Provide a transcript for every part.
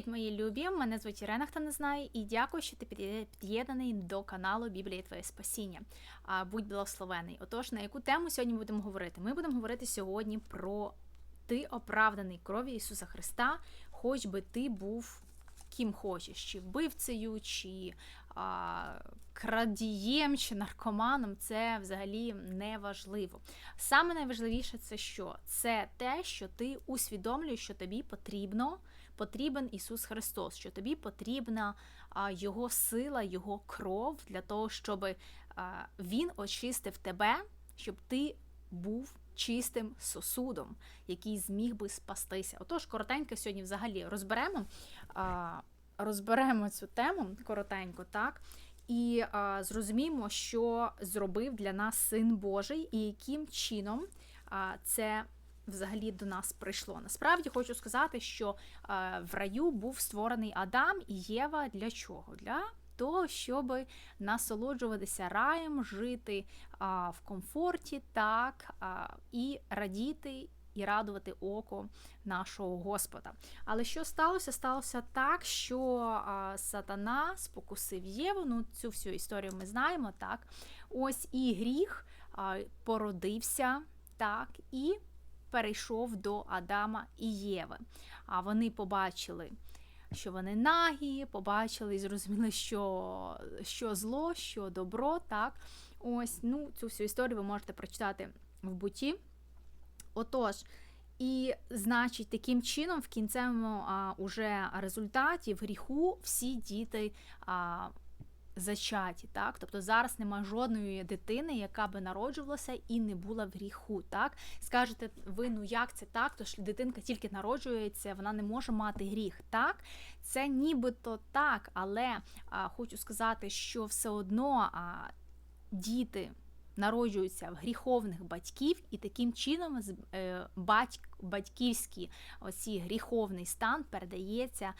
Привіт, мої любі! Мене звуть Ірена, хто не знає, і дякую, що ти під'єднаний до каналу Біблія Твоє Спасіння. Будь благословений. Отож, на яку тему сьогодні будемо говорити? Ми будемо говорити сьогодні про ти оправданий кров'ю Ісуса Христа, хоч би ти був ким хочеш, чи вбивцею, чи а, крадієм, чи наркоманом. Це взагалі не важливо. Саме найважливіше це що? Це те, що ти усвідомлюєш, що тобі потрібно потрібен Ісус Христос, що тобі потрібна Його сила, Його кров для того, щоб Він очистив тебе, щоб ти був чистим сосудом, який зміг би спастися. Отож, коротенько сьогодні взагалі розберемо, розберемо цю тему коротенько, так. І а, зрозуміємо, що зробив для нас Син Божий, і яким чином а, це взагалі до нас прийшло. Насправді хочу сказати, що е, в раю був створений Адам і Єва для чого? Для того, щоб насолоджуватися раєм, жити а, в комфорті, так, а, і радіти. І радувати око нашого Господа. Але що сталося? Сталося так, що а, сатана спокусив Єву. Ну, цю всю історію ми знаємо, так. Ось і гріх а, породився, так, і перейшов до Адама і Єви. А вони побачили, що вони нагі, побачили і зрозуміли, що що зло, що добро. так. Ось, ну, Цю всю історію ви можете прочитати в буті. Отож, і, значить, таким чином, в кінцевому а, уже результаті в гріху всі діти. А, зачаті, так? Тобто зараз нема жодної дитини, яка би народжувалася і не була в гріху. так? Скажете, ви ну як це так? Тож дитинка тільки народжується, вона не може мати гріх. Так, це нібито так, але а, хочу сказати, що все одно а, діти народжуються в гріховних батьків, і таким чином е, батьк, батьківський оці гріховний стан передається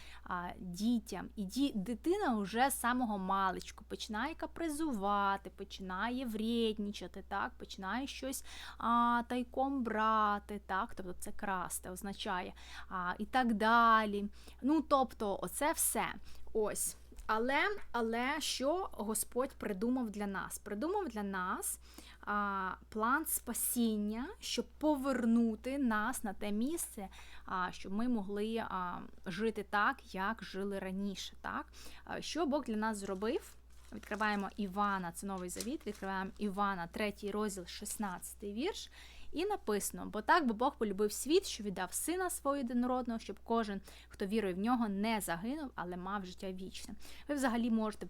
дітям. І дитина вже з самого маличку починає капризувати, починає вреднічати, так, починає щось а, тайком брати, так, тобто це красти означає, а, і так далі. Ну, тобто, оце все. Ось. Але але що Господь придумав для нас? Придумав для нас а, план спасіння, щоб повернути нас на те місце, а, щоб ми могли а, жити так, як жили раніше. Так? А, що Бог для нас зробив? Відкриваємо Івана, це новий завіт, відкриваємо Івана, 3 розділ, 16 вірш. І написано: бо так бо Бог полюбив світ, що віддав сина свого єдинородного, щоб кожен, хто вірує в нього, не загинув, але мав життя вічне. Ви взагалі можете.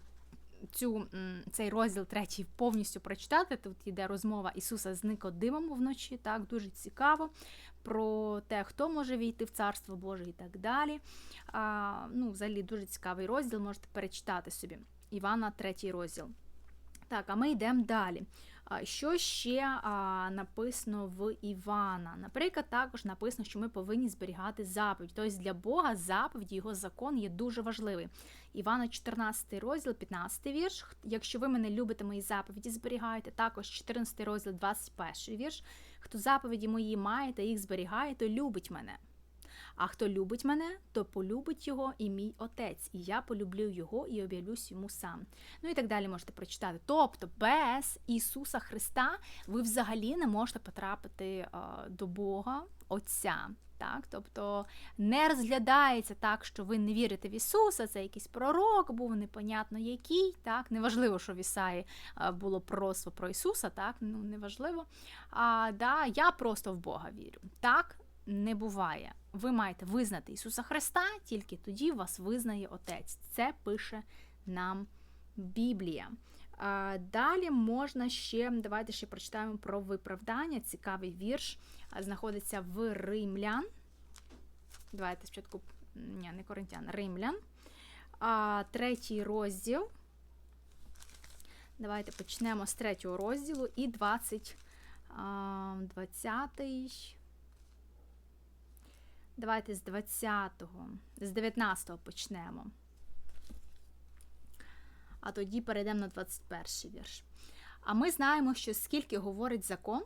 Цю цей розділ третій повністю прочитати. Тут йде розмова Ісуса з Никодимом вночі. Так, дуже цікаво про те, хто може війти в Царство Боже і так далі. А, Ну, Взагалі дуже цікавий розділ, можете перечитати собі. Івана, третій розділ. Так, а ми йдемо далі. Що ще написано в Івана? Наприклад, також написано, що ми повинні зберігати заповідь. Тобто для Бога заповідь, його закон є дуже важливий. Івана, 14 розділ, 15 вірш. Якщо ви мене любите, мої заповіді зберігаєте, також 14 розділ, 21 вірш. Хто заповіді мої має та їх зберігає, то любить мене. А хто любить мене, то полюбить його і мій отець, і я полюблю його і об'явлюсь йому сам. Ну і так далі можете прочитати. Тобто, без Ісуса Христа ви взагалі не можете потрапити до Бога Отця. Так, Тобто не розглядається так, що ви не вірите в Ісуса, це якийсь пророк, був непонятно який. так, Неважливо, що в Ісаї було пророцтво про Ісуса, так, ну неважливо. А, да, Я просто в Бога вірю. Так, не буває. Ви маєте визнати Ісуса Христа, тільки тоді вас визнає Отець. Це пише нам Біблія. Далі можна ще, давайте ще прочитаємо про виправдання. Цікавий вірш знаходиться в Римлян. Давайте спочатку, ні, не Коринтян, Римлян. Третій розділ. Давайте почнемо з третього розділу і 20, 20 Давайте з 20-го, з 19-го почнемо. А тоді перейдемо на 21-й вірш. А ми знаємо, що скільки говорить закон,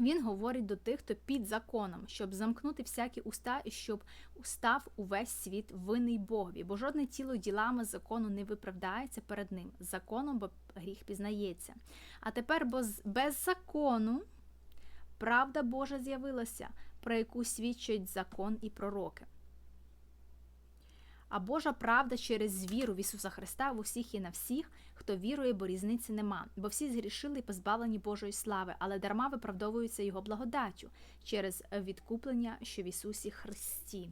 Він говорить до тих, хто під законом, щоб замкнути всякі уста і щоб устав увесь світ винний Богові, бо жодне тіло ділами закону не виправдається перед ним. Законом, бо гріх пізнається. А тепер бо без закону правда Божа з'явилася, про яку свідчать закон і пророки. А Божа правда через віру в Ісуса Христа в усіх і на всіх, хто вірує, бо різниці нема. Бо всі згрішили і позбавлені Божої слави, але дарма виправдовуються Його благодаттю через відкуплення, що в Ісусі Христі.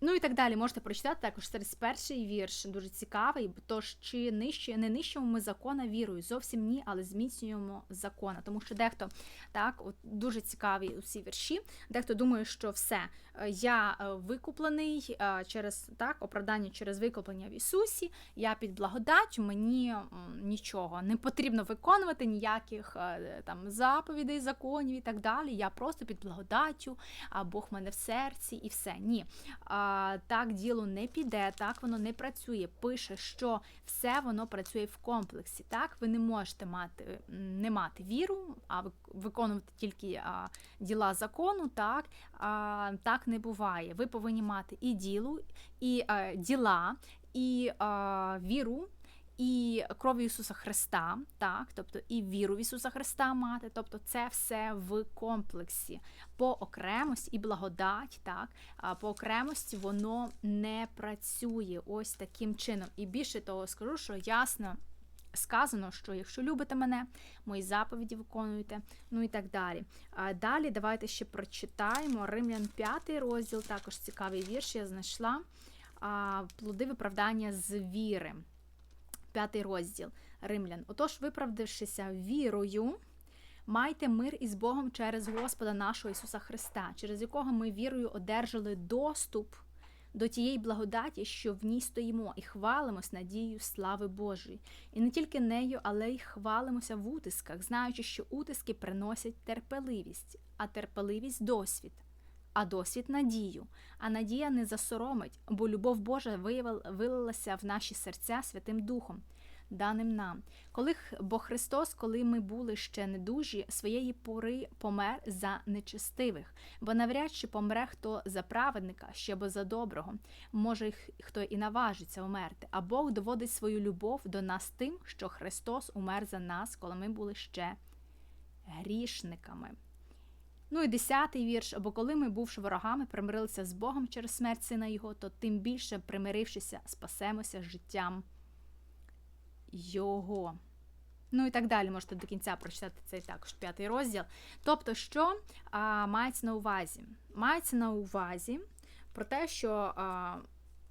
Ну і так далі можете прочитати також через перший вірш, дуже цікавий. Тож чи нижче не нищимо ми закона вірою? Зовсім ні, але зміцнюємо закона. Тому що дехто так, от дуже цікаві усі вірші. Дехто думає, що все, е, я е, викуплений е, через так, оправдання через викуплення в Ісусі, я під благодаттю, мені нічого не потрібно виконувати ніяких там заповідей, законів і так далі. Я просто під благодаттю, а Бог в мене в серці і все. Ні так діло не піде, так воно не працює. Пише, що все воно працює в комплексі. Так, ви не можете мати не мати віру, а виконувати тільки а, діла закону. Так а, так не буває. Ви повинні мати і ділу, і а, діла, і а, віру і кров'ю Ісуса Христа, так, тобто і віру в Ісуса Христа мати, тобто це все в комплексі. По окремості і благодать, так, по окремості воно не працює ось таким чином. І більше того, скажу, що ясно. Сказано, що якщо любите мене, мої заповіді виконуєте, ну і так далі. Далі давайте ще прочитаємо Римлян 5 розділ, також цікавий вірш, я знайшла плоди виправдання з віри п'ятий розділ Римлян. Отож, виправдавшися вірою, майте мир із Богом через Господа нашого Ісуса Христа, через якого ми вірою одержали доступ до тієї благодаті, що в ній стоїмо, і хвалимось надією слави Божої. І не тільки нею, але й хвалимося в утисках, знаючи, що утиски приносять терпеливість, а терпеливість досвід а досвід надію. А надія не засоромить, бо любов Божа вилилася в наші серця Святим Духом, даним нам. Коли бо Христос, коли ми були ще недужі, своєї пори помер за нечестивих, бо навряд чи помре хто за праведника, ще бо за доброго, може хто і наважиться умерти. А Бог доводить свою любов до нас тим, що Христос умер за нас, коли ми були ще грішниками. Ну і десятий вірш, або коли ми, бувши ворогами, примирилися з Богом через смерть сина Його, то тим більше, примирившися, спасемося життям Його. Ну і так далі, можете до кінця прочитати цей також п'ятий розділ. Тобто, що а, мається на увазі? Мається на увазі про те, що а,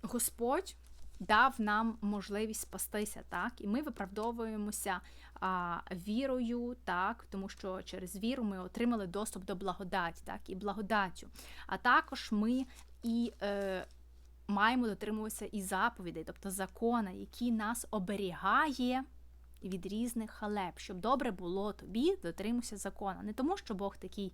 Господь дав нам можливість спастися, так, і ми виправдовуємося а, вірою, так, тому що через віру ми отримали доступ до благодаті, так, і благодаттю. А також ми і е, маємо дотримуватися і заповідей, тобто закона, який нас оберігає. Від різних халеп, щоб добре було тобі, дотримуйся закона. Не тому, що Бог такий,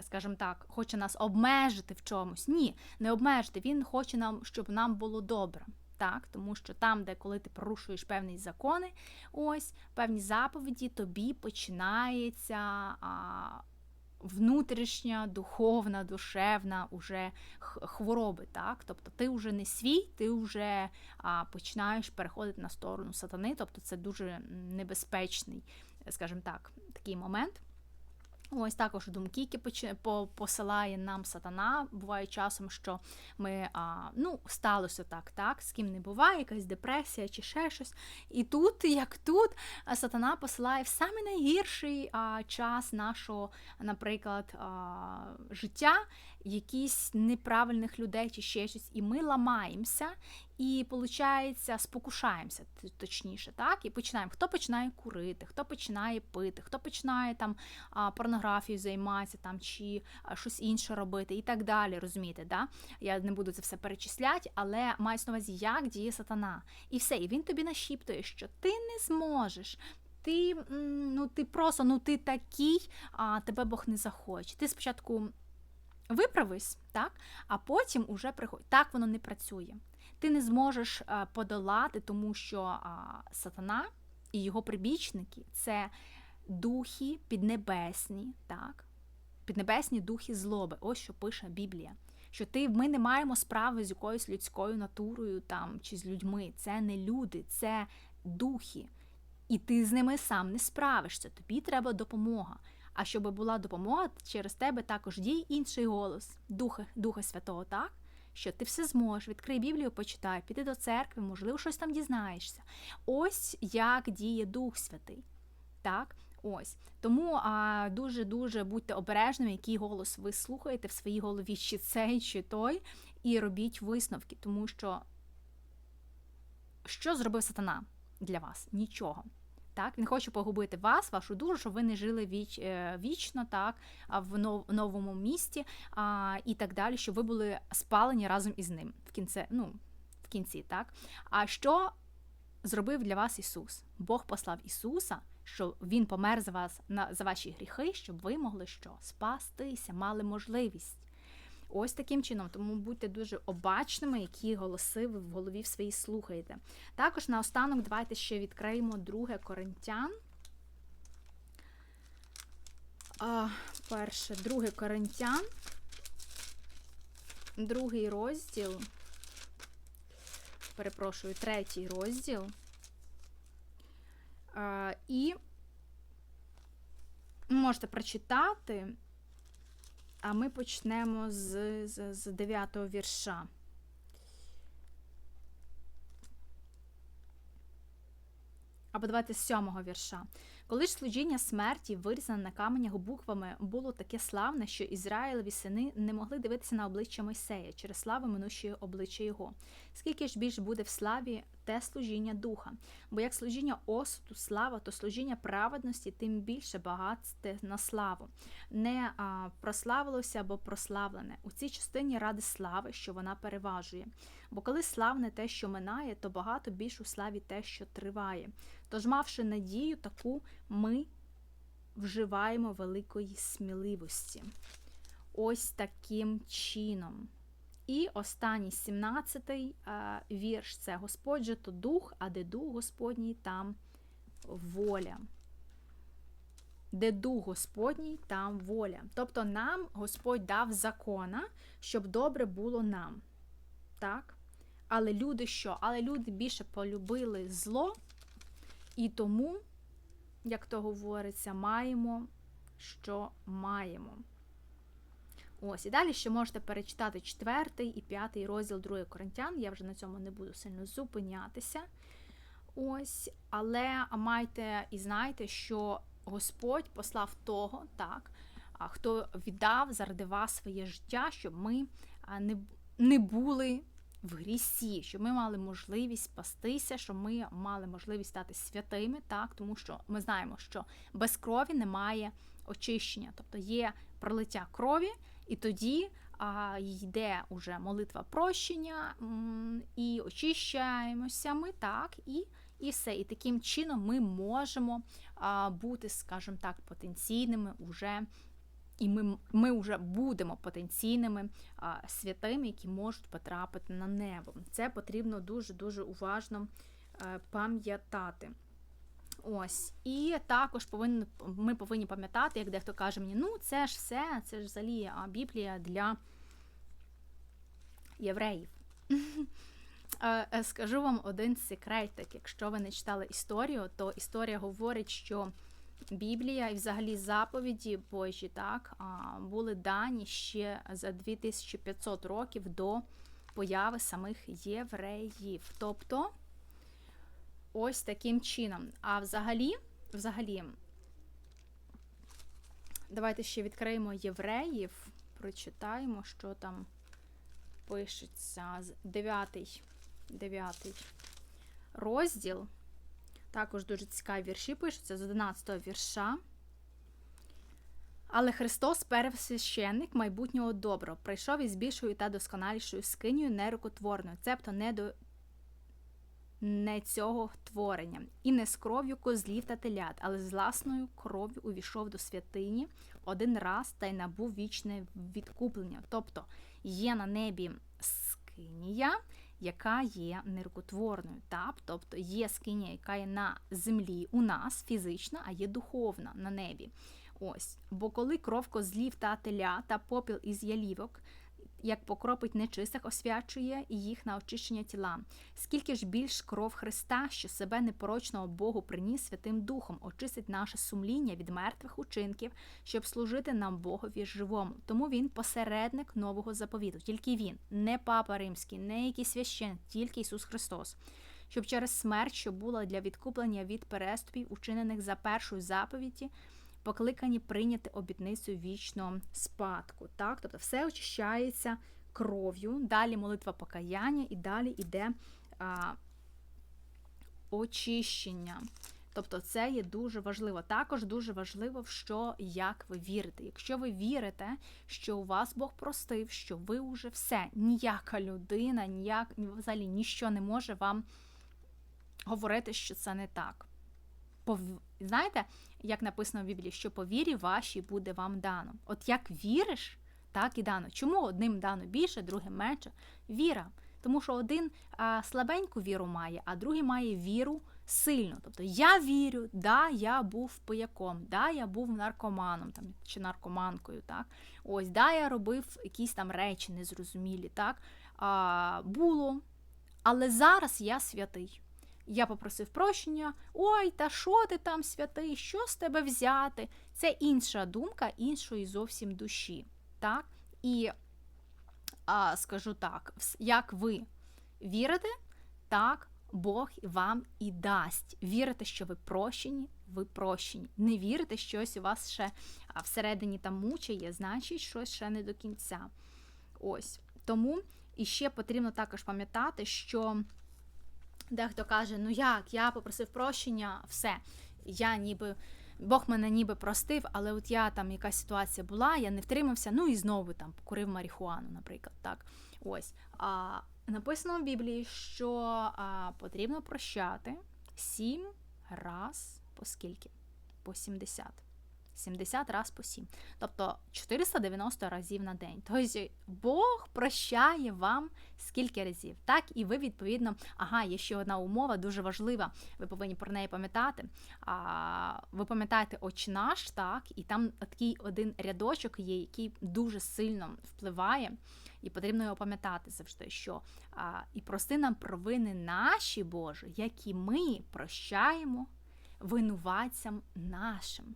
скажімо так, хоче нас обмежити в чомусь. Ні, не обмежити. Він хоче нам, щоб нам було добре так, тому що там, де коли ти порушуєш певні закони, ось певні заповіді, тобі починається а, внутрішня, духовна, душевна уже хвороби. так, Тобто ти вже не свій, ти вже а, починаєш переходити на сторону сатани, тобто це дуже небезпечний, скажімо так, такий момент. Ось також думки, які посилає нам сатана. Буває часом, що ми а, ну, сталося так, так, з ким не буває, якась депресія чи ще щось. І тут, як тут, сатана посилає в самий найгірший а, час нашого, наприклад, а, життя якісь неправильних людей чи ще щось, і ми ламаємося, і, виходить, спокушаємося, точніше, так? І починаємо. Хто починає курити, хто починає пити, хто починає там порнографією займатися там, чи щось інше робити, і так далі. розумієте, да? Я не буду це все перечисляти, але маю на увазі, як діє сатана. І все, і він тобі нашіптує, що ти не зможеш. Ти ну, ти просто ну, ти такий, а тебе Бог не захоче. Ти спочатку виправись, так, а потім уже приходь. Так воно не працює. Ти не зможеш подолати, тому що сатана і його прибічники це духи піднебесні, так? Піднебесні духи злоби. Ось що пише Біблія. Що ти, ми не маємо справи з якоюсь людською натурою там, чи з людьми. Це не люди, це духи. І ти з ними сам не справишся. Тобі треба допомога. А щоб була допомога, через тебе також діє інший голос Духа, Духа Святого, так? Що ти все зможеш, відкрий Біблію, почитай, піди до церкви, можливо, щось там дізнаєшся. Ось як діє Дух Святий. Так? Ось. Тому дуже-дуже будьте обережними, який голос ви слухаєте в своїй голові, чи цей, чи той, і робіть висновки, тому що що зробив сатана для вас? Нічого. Так, Він хоче погубити вас, вашу душу, щоб ви не жили віч, е, вічно, так, в новому місті а, і так далі, щоб ви були спалені разом із ним в кінці, ну, в кінці, так? А що зробив для вас Ісус? Бог послав Ісуса, що Він помер за вас на за ваші гріхи, щоб ви могли що? Спастися, мали можливість. Ось таким чином, тому будьте дуже обачними, які голоси ви в голові в своїй слухаєте. Також наостанок давайте ще відкриємо друге Коринтян. А, Перше, друге Коринтян, другий розділ. Перепрошую, третій розділ. А, І можете прочитати. А ми почнемо з, з, з 9 вірша. Або давайте з сьомого вірша. Коли ж служіння смерті, вирізане на каменях буквами, було таке славне, що Ізраїлеві сини не могли дивитися на обличчя Мойсея через славу минущої обличчя його. Скільки ж більш буде в славі те служіння духа? Бо як служіння осуду, слава, то служіння праведності, тим більше багатство на славу. Не а, прославилося або прославлене. У цій частині ради слави, що вона переважує. Бо коли славне те, що минає, то багато більш у славі те, що триває. Тож, мавши надію, таку ми вживаємо великої сміливості. Ось таким чином. І останній 17-й вірш це Господь же то дух, а де дух Господній, там воля. Де дух Господній, там воля. Тобто нам Господь дав закона, щоб добре було нам. Так? Але люди що? Але люди більше полюбили зло, і тому, як то говориться, маємо, що маємо. Ось, і далі ще можете перечитати четвертий і п'ятий розділ 2 Коринтян. Я вже на цьому не буду сильно зупинятися. Ось, але майте і знайте, що Господь послав того, так, хто віддав заради вас своє життя, щоб ми не, не були в грісі, щоб ми мали можливість спастися, щоб ми мали можливість стати святими, так, тому що ми знаємо, що без крові немає очищення, тобто є пролиття крові, і тоді а, йде уже молитва прощення, і очищаємося ми, так, і і все. І таким чином ми можемо а, бути, скажімо так, потенційними уже і ми ми вже будемо потенційними а, святими, які можуть потрапити на небо. Це потрібно дуже-дуже уважно а, пам'ятати. Ось, І також повинні, ми повинні пам'ятати, як дехто каже мені, ну це ж все, це ж взагалі Біблія для євреїв. Е, скажу вам один секретик. Якщо ви не читали історію, то історія говорить, що Біблія і взагалі заповіді Божі так, були дані ще за 2500 років до появи самих євреїв. Тобто ось таким чином. А взагалі, взагалі, давайте ще відкриємо євреїв, прочитаємо, що там пишеться. 9, 9 розділ. Також дуже цікаві вірші пишуться з 11 вірша. Але Христос, первосвященник майбутнього доброго, прийшов із більшою та досконалішою скинею нерукотворною, цебто не до не цього творення, і не з кров'ю козлів та телят, але з власною кров'ю увійшов до святині один раз та й набув вічне відкуплення. Тобто є на небі скинія, яка є нерукотворною. Так? Тобто є скиня, яка є на землі у нас фізична, а є духовна на небі. Ось, бо коли кров козлів та теля та попіл із ялівок, як покропить нечистих, освячує їх на очищення тіла. Скільки ж більш кров Христа, що себе непорочного Богу приніс Святим Духом, очистить наше сумління від мертвих учинків, щоб служити нам Богові живому. Тому він посередник нового заповіту. Тільки він, не папа римський, не якийсь священник, тільки Ісус Христос. Щоб через смерть, що була для відкуплення від переступів, учинених за першою заповіді, покликані прийняти обітницю вічного спадку. Так? Тобто все очищається кров'ю, далі молитва покаяння і далі йде а, очищення. Тобто це є дуже важливо. Також дуже важливо, в що як ви вірите. Якщо ви вірите, що у вас Бог простив, що ви вже все, ніяка людина, ніяк взагалі ніщо не може вам говорити, що це не так. Знаєте, як написано в Біблії, що по вірі вашій буде вам дано. От як віриш, так і дано. Чому одним дано більше, другим менше? Віра. Тому що один а, слабеньку віру має, а другий має віру сильну. Тобто я вірю, да, я був пияком, да, я був наркоманом там, чи наркоманкою. так, Ось, да, я робив якісь там речі незрозумілі. так, а, Було. Але зараз я святий. Я попросив прощення, ой, та що ти там святий, що з тебе взяти? Це інша думка іншої зовсім душі. так? І а, скажу так, як ви вірите, так Бог вам і дасть. Вірите, що ви прощені, ви прощені. Не вірите, що щось у вас ще всередині там мучає, значить, щось ще не до кінця. Ось. Тому ще потрібно також пам'ятати, що. Дехто каже, ну як, я попросив прощення, все. Я ніби, Бог мене ніби простив, але от я там якась ситуація була, я не втримався, ну і знову там покурив марихуану, наприклад. так. Ось. А, Написано в Біблії, що а, потрібно прощати сім раз по скільки? По 70. 70 раз по 7. Тобто 490 разів на день. Тобто Бог прощає вам скільки разів. Так, і ви, відповідно, ага, є ще одна умова, дуже важлива. Ви повинні про неї пам'ятати. А, Ви пам'ятаєте «Оч наш, так, і там такий один рядочок є, який дуже сильно впливає. І потрібно його пам'ятати завжди, що а, і прости нам провини наші Боже, які ми прощаємо винуватцям нашим.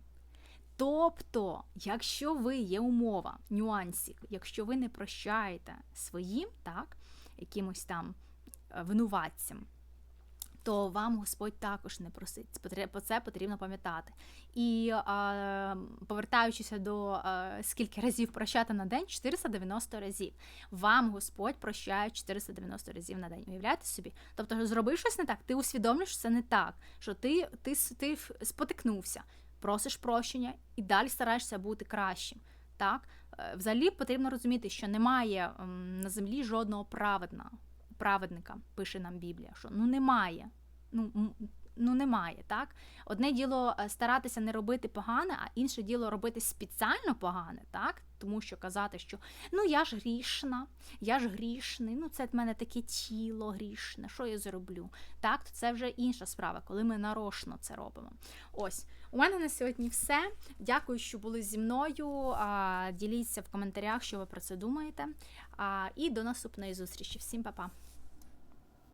Тобто, якщо ви є умова, нюансик, якщо ви не прощаєте своїм, так, якимось там е, винуватцям, то вам Господь також не просить. Про це потрібно пам'ятати. І а, повертаючися до а, скільки разів прощати на день, 490 разів. Вам Господь прощає 490 разів на день. Уявляєте собі? Тобто, зробив щось не так, ти усвідомлюєш, що це не так, що ти, ти, ти спотикнувся просиш прощення і далі стараєшся бути кращим. Так? Е, взагалі потрібно розуміти, що немає на землі жодного праведна, праведника, пише нам Біблія, що ну немає. Ну, ну немає, так? Одне діло е, старатися не робити погане, а інше діло робити спеціально погане, так? Тому що казати, що ну я ж грішна, я ж грішний, ну це в мене таке тіло грішне, що я зроблю? Так, то це вже інша справа, коли ми нарошно це робимо. Ось, у мене на сьогодні все. Дякую, що були зі мною. Діліться в коментарях, що ви про це думаєте. І до наступної зустрічі. Всім па-па!